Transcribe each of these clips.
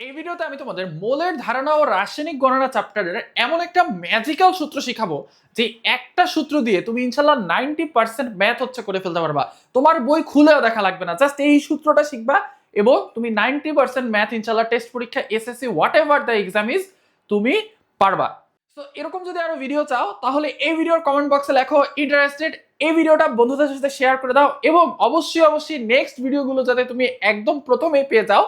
এই ভিডিওতে আমি তোমাদের মোলের ধারণা ও রাসায়নিক গণনা চ্যাপ্টারের এমন একটা ম্যাজিক্যাল সূত্র শিখাবো, যে একটা সূত্র দিয়ে তুমি ইনশাল্লাহ নাইনটি পার্সেন্ট ম্যাথ হচ্ছে করে ফেলতে পারবা। তোমার বই খুলেও দেখা লাগবে না জাস্ট এই সূত্রটা শিখবা এবং তুমি নাইনটি পার্সেন্ট ম্যাথ ইনশাল্লাহ টেস্ট পরীক্ষা SSC whatever the exam is তুমি পারবা। তো এরকম যদি আরও ভিডিও চাও, তাহলে এই ভিডিওর কমেন্ট বক্সে লেখো ইন্টারেস্টেড এই ভিডিওটা বন্ধুদের সাথে শেয়ার করে দাও এবং অবশ্যই অবশ্যই নেক্সট ভিডিওগুলো যাতে তুমি একদম প্রথমে পেয়ে যাও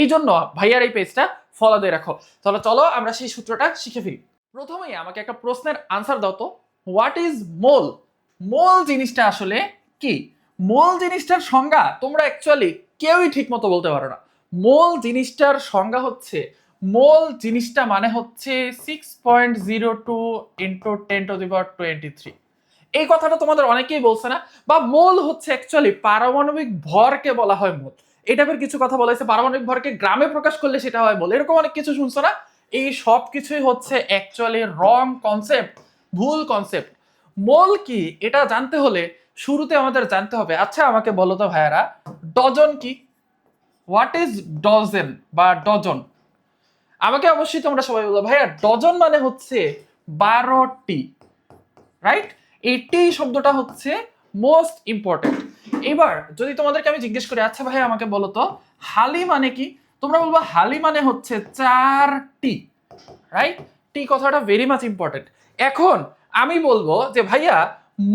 এই জন্য ভাইয়ার এই পেজটা ফলো দিয়ে রাখো। তাহলে চলো আমরা সেই সূত্রটা শিখে ফেলি প্রথমেই আমাকে একটা প্রশ্নের আনসার দাও তো। হোয়াট ইজ মোল মোল জিনিসটা আসলে কি? মোল জিনিসটার সংজ্ঞা তোমরা অ্যাকচুয়ালি কেউই ঠিক মতো বলতে পারো না। মোল জিনিসটার সংজ্ঞা হচ্ছে মোল জিনিসটা মানে হচ্ছে six point zero two into ten to the power twenty three এই কথাটা তোমাদের অনেকেই বলছে না, বা মোল হচ্ছে অ্যাকচুয়ালি পারমাণবিক ভরকে বলা হয় মোল এই টাইপের কিছু কথা বলা হয়েছে। পারমাণবিক ভরকে গ্রামে প্রকাশ করলে সেটা হয় বলে। এরকম অনেক কিছু শুনছো না? এই সব কিছুই হচ্ছে অ্যাকচুয়ালি রং কনসেপ্ট ভুল কনসেপ্ট মোল কি? এটা জানতে হলে শুরুতে আমাদের জানতে হবে। আচ্ছা আমাকে বলো তো ভাইয়ারা, ডজন কি? হোয়াট ইজ ডজন বা ডজন আমাকে অবশ্যই তোমরা সবাই বলো। ভাইয়া ডজন মানে হচ্ছে বারোটি রাইট এই টি শব্দটা হচ্ছে মোস্ট ইম্পর্টেন্ট এবার যদি তোমাদেরকে আমি জিজ্ঞেস করি আচ্ছা ভাই আমাকে বলো তো, হালি মানে কি? তোমরা বলব হালি মানে হচ্ছে চারটি রাইট টি কথাটা ভেরি মাচ ইম্পর্টেন্ট এখন আমি বলব যে ভাইয়া,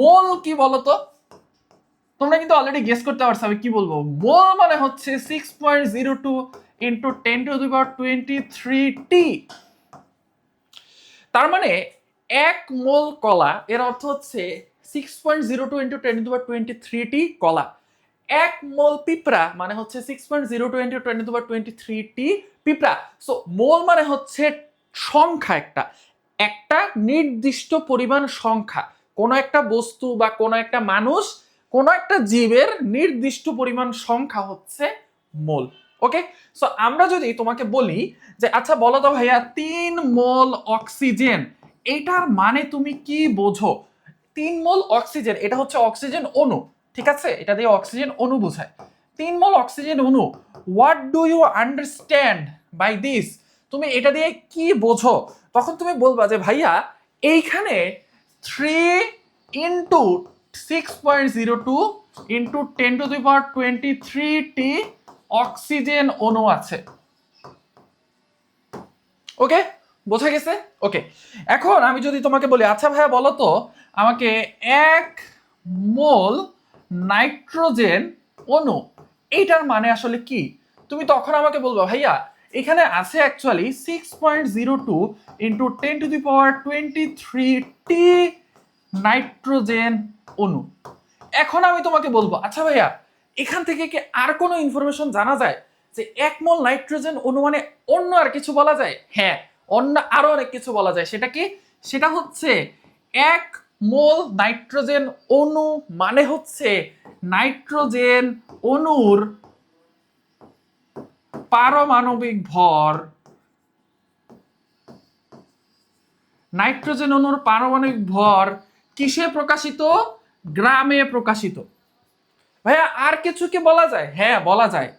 মোল কি বলতো? তোমরা কিন্তু অলরেডি গেস করতে পারছ আমি কি বলব। মোল মানে হচ্ছে six point zero two into ten to the power twenty three টি তার মানে এক মোল কলা, এর অর্থ হচ্ছে six point zero two into ten to twenty three টি কলা। এক মোল পিঁপড়া মানে হচ্ছে six point zero two into ten to twenty three টি পিঁপড়া। সো মোল মানে হচ্ছে সংখ্যা একটা। একটা নির্দিষ্ট পরিমাণ সংখ্যা। কোনো একটা বস্তু বা কোনো একটা মানুষ, কোনো একটা জীবের নির্দিষ্ট পরিমাণ সংখ্যা হচ্ছে মোল। ওকে সো আমরা যদি তোমাকে বলি যে আচ্ছা বলো তো ভাইয়া, তিন মোল অক্সিজেন এটার মানে তুমি কি বোঝো? তিন মোল অক্সিজেন, এটা হচ্ছে অক্সিজেন অণু, ঠিক আছে? এটা দিয়ে অক্সিজেন অণু বোঝায়। তিন মোল অক্সিজেন অণু what do you understand by this তুমি এটা দিয়ে কি বোঝো? তখন তুমি বলবা যে, ভাইয়া, এইখানে three into six point zero two into ten to the power twenty three T oxygen অণু আছে। ওকে বোঝা গেছে? ওকে এখন আমি যদি তোমাকে বলি আচ্ছা ভাইয়া, বলো তো, আমাকে এক মোল নাইট্রোজেন অণু, এইটার মানে আসলে কি? তুমি তখন আমাকে বলব, ভাইয়া, এখানে আছে actually six point zero two into ten to the power twenty three T nitrogen অণু। এখন আমি তোমাকে বলব আচ্ছা ভাইয়া, এখান থেকে কি আর কোনো ইনফরমেশন জানা যায় যে এক মোল নাইট্রোজেন অণু মানে অন্য আর কিছু বলা যায়? হ্যাঁ অন্য আরও অনেক কিছু বলা যায়। সেটা কি? সেটা হচ্ছে এক মোল নাইট্রোজেন অণু মানে হচ্ছে নাইট্রোজেন অণুর পারমাণবিক ভর। নাইট্রোজেন অণুর পারমাণবিক ভর কিসে প্রকাশিত? গ্রামে প্রকাশিত। ভাইয়া, আর কিছু কি বলা যায়? হ্যাঁ বলা যায়।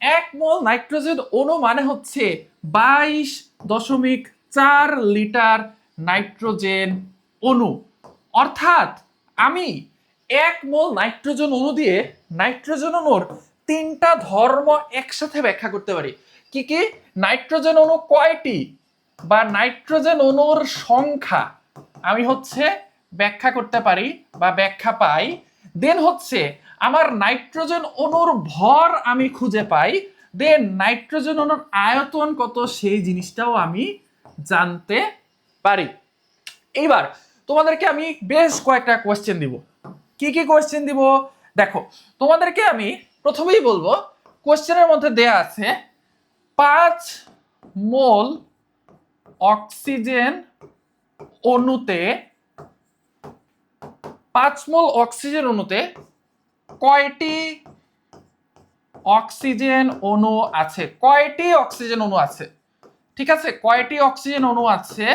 এক মোল নাইট্রোজেন অণু মানে হচ্ছে বাইশ দশমিক চার লিটার নাইট্রোজেন অণু। অর্থাৎ আমি এক মোল নাইট্রোজেন অণু দিয়ে নাইট্রোজেন অণুর তিনটা ধর্ম একসাথে ব্যাখ্যা করতে পারি। কি কি? নাইট্রোজেন অণু কয়টি বা নাইট্রোজেন অণুর সংখ্যা? আমি হচ্ছে ব্যাখ্যা করতে পারি বা ব্যাখ্যা পাই। দেন হচ্ছে আমার নাইট্রোজেন অণুর ভর আমি খুঁজে পাই। দেন নাইট্রোজেন অণুর আয়তন কত? সেই জিনিসটাও আমি জানতে পারি। এইবার তোমাদেরকে আমি বেশ কয়েকটা কোয়েশ্চেন দিব। কি কি কোয়েশ্চেন দিব? দেখো, তোমাদেরকে আমি প্রথমেই বলব কোয়েশ্চেনের মধ্যে দেয়া আছে পাঁচ মোল অক্সিজেন অণুতে, পাঁচ মোল অক্সিজেন অণুতে কয়টি অক্সিজেন অণু আছে। কয়টি অক্সিজেন অণু আছে? ঠিক আছে, কয়টি অক্সিজেন অণু আছে?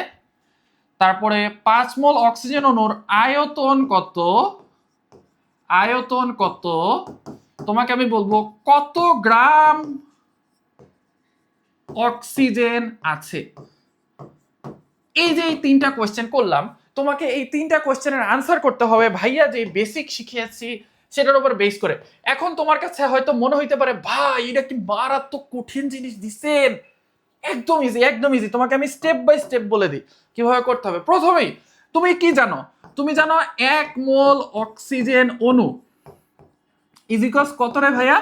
তারপরে পাঁচ মোল অক্সিজেন অণুর আয়তন কত? আয়তন কত? তোমাকে আমি বলব, কত গ্রাম অক্সিজেন আছে? এই যে এই তিনটা কোয়েশ্চেন করলাম, তোমাকে এই তিনটা কোয়েশ্চেনের আনসার করতে হবে। ভাইয়া যে বেসিক শিখিয়েছি সেটার উপর বেস করে। এখন তোমার কাছে হয়তো মনে হইতে পারে, ভাই, এটা কি মারাত্মক কঠিন জিনিস দিছেন? একদম ইজি একদম ইজি তোমাকে আমি স্টেপ বাই স্টেপ বলে দিই, কীভাবে করতে হবে। প্রথমেই, তুমি কি জানো? তুমি জানো এক মোল অক্সিজেন অণু। ইজিকলস কত রে ভাইয়া?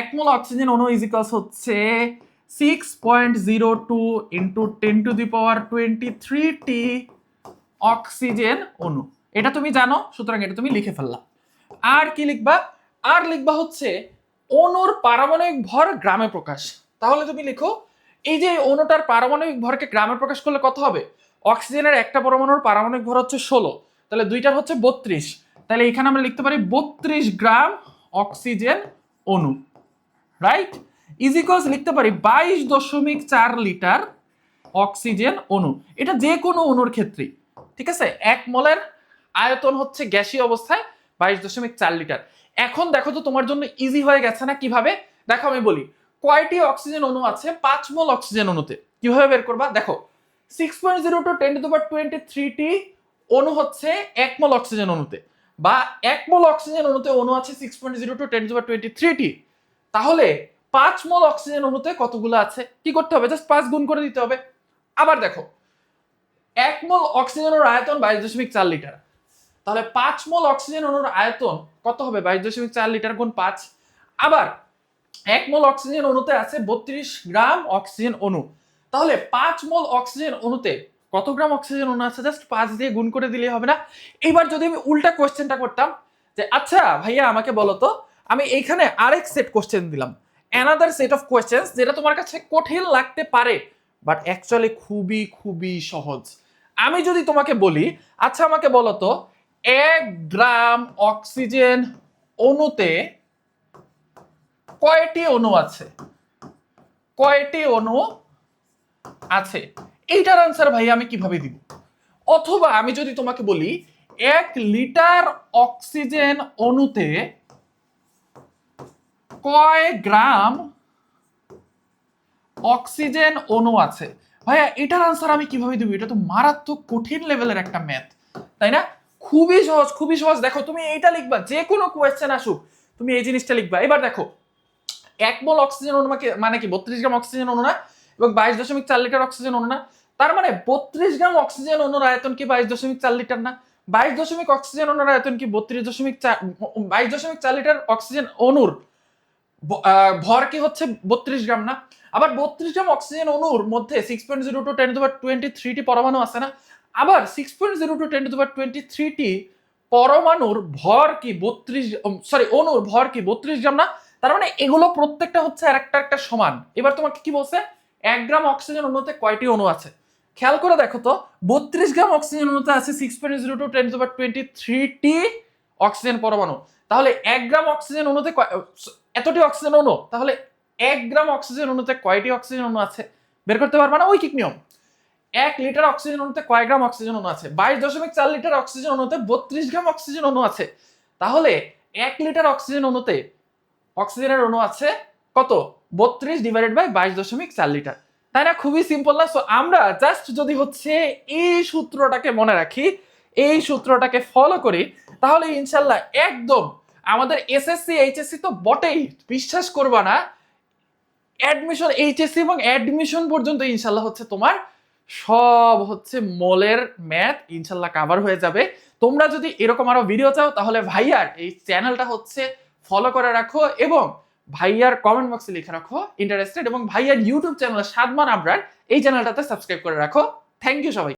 এক মোল অক্সিজেন অণু ইজিকলস হচ্ছে six point zero two into ten to the power twenty three T oxygen অণু। এটা তুমি জানো, সুতরাং এটা তুমি লিখে ফেললা। আর কি লিখবা? আর লিখবা হচ্ছে অনুর পারমাণবিক ভর গ্রামে প্রকাশ। তাহলে তুমি লিখো, এই যে অনুটার পারমাণবিক ভরকে গ্রামে প্রকাশ করলে কত হবে? অক্সিজেনের একটা পরমাণুর পারমাণবিক ভর হচ্ছে ষোলো, তাহলে দুইটার হচ্ছে বত্রিশ। তাহলে এখানে আমরা লিখতে পারি বত্রিশ গ্রাম অক্সিজেন অণু রাইট ইজিকলস লিখতে পারি বাইশ দশমিক চার লিটার অক্সিজেন অণু। এটা যে কোনো অণুর ক্ষেত্রেই, ঠিক আছে? এক মলের আয়তন হচ্ছে গ্যাসীয় অবস্থায় বাইশ দশমিক চার লিটার। এখন দেখো তো তোমার জন্য ইজি হয়ে গেছে না কীভাবে? দেখো আমি বলি, কয়টি অক্সিজেন অণু আছে? পাঁচ মোল অক্সিজেন অণুতে। কীভাবে বের করবা? দেখো six point zero two ten to twenty thirty অণু হচ্ছে এক মোল অক্সিজেন অণুতে। বা এক মোল অক্সিজেন অণুতে অণু আছে six point zero two ten to twenty thirty তাহলে পাঁচ মোল অক্সিজেন অণুতে কতগুলো আছে? কি করতে হবে? জাস্ট পাঁচ গুণ করে দিতে হবে। আবার দেখো, এক মোল অক্সিজেনের আয়তন বাইশ দশমিক চার লিটার। তাহলে পাঁচ মোল অক্সিজেন অণুর আয়তন কত হবে? বাইশ দশমিক চার লিটার গুণ পাঁচ। আবার এক মোল অক্সিজেন অণুতে আছে বত্রিশ গ্রাম অক্সিজেন অণু তাহলে পাঁচ মোল অক্সিজেন অণুতে কত গ্রাম অক্সিজেন অণু আছে? জাস্ট পাঁচ দিয়ে গুণ করে দিলে হবে না। এবার যদি আমি উল্টা কোয়েশ্চেনটা করতাম যে আচ্ছা ভাইয়া আমাকে বলো তো, আমি এইখানে আরেক সেট কোয়েশ্চেন দিলাম। অ্যানাদার সেট অফ কোয়েশ্চেন্স যেটা তোমার কাছে কঠিন লাগতে পারে বাট অ্যাকচুয়ালি খুবই খুবই সহজ। আমি যদি তোমাকে বলি আচ্ছা আমাকে বলো তো এক গ্রাম অক্সিজেন অণুতে কয়টি অণু আছে? কয়টি অণু আছে? এইটার আনসার ভাই আমি কীভাবে দিব? অথবা আমি যদি তোমাকে বলি, এক লিটার অক্সিজেন অণুতে কয় গ্রাম অক্সিজেন অণু আছে? ভাইয়া, এটার আনসার আমি কীভাবে দিব? এটা তো মারাত্মক কঠিন লেভেলের একটা ম্যাথ তাই না? খুবই সহজ খুবই সহজ। দেখো, তুমি এইটা লিখবা যে কোনো কোয়েশ্চেন আসুক, তুমি এই জিনিসটা লিখবা। এবার দেখো, এক মোল অক্সিজেন অণু মানে- কি, বত্রিশ গ্রাম অক্সিজেন অণু না, এবং বাইশ দশমিক চার লিটার অক্সিজেন অণু না। তার মানে বত্রিশ গ্রাম অক্সিজেন অনুর আয়তন কি বাইশ দশমিক চার লিটার না? বাইশ দশমিক অক্সিজেন অনুর আয়তন কি বত্রিশ দশমিক চার বাইশ দশমিক চার লিটার অক্সিজেন অনুর ভর কি হচ্ছে বত্রিশ গ্রাম না? আবার বত্রিশ গ্রাম অক্সিজেন অণুর মধ্যে six point zero two ten to twenty thirty পরমাণু আছে না? আবার six point zero two ten to twenty thirty পরমাণুর ভর কি বত্রিশ সরি অণুর ভর কি বত্রিশ গ্রাম না? তার মানে এগুলো প্রত্যেকটা হচ্ছে আর একটা একটা সমান। এবার তোমাকে কি বলছে? এক গ্রাম অক্সিজেন অণুতে কয়টি অণু আছে? খেয়াল করে দেখো তো, বত্রিশ গ্রাম অক্সিজেন অণুতে আছে six point zero two ten to twenty thirty oxygen পরমাণু। তাহলে এক গ্রাম অক্সিজেন অণুতে এতটি অক্সিজেন অণু? তাহলে এক গ্রাম অক্সিজেন অণুতে কয়টি অক্সিজেন অণু আছে? বের করতে পারবা না? ঐকিক নিয়ম। এক লিটার অক্সিজেন অণুতে কয় গ্রাম অক্সিজেন অণু আছে? বাইশ দশমিক চার লিটার অক্সিজেন অণুতে বত্রিশ গ্রাম অক্সিজেন অণু আছে। তাহলে এক লিটার অক্সিজেন অণুতে অক্সিজেনের অণু আছে কত? বত্রিশ ডিভাইডেড বাই বাইশ দশমিক চার লিটার। তাই না? খুবই সিম্পল না? সো আমরা জাস্ট যদি হচ্ছে এই সূত্রটাকে মনে রাখি, এই সূত্রটাকে ফলো করি, তাহলে ইনশাল্লাহ একদম আমাদের এসএসসি এইচএসসি তো বটেই, বিশ্বাস করবা না। অ্যাডমিশন এইচএসসি এবং অ্যাডমিশন পর্যন্ত ইনশাল্লাহ হচ্ছে তোমার সব হচ্ছে মোলের ম্যাথ ইনশাল্লাহ কাভার হয়ে যাবে। তোমরা যদি এরকম আরও ভিডিও চাও, তাহলে ভাইয়ার এই চ্যানেলটা হচ্ছে ফলো করে রাখো এবং ভাইয়ার কমেন্ট বক্সে লিখে রাখো ইন্টারেস্টেড এবং ভাইয়ার ইউটিউব চ্যানেল সাদমান আবরার, এই চ্যানেলটাতে সাবস্ক্রাইব করে রাখো। থ্যাংক ইউ সবাই।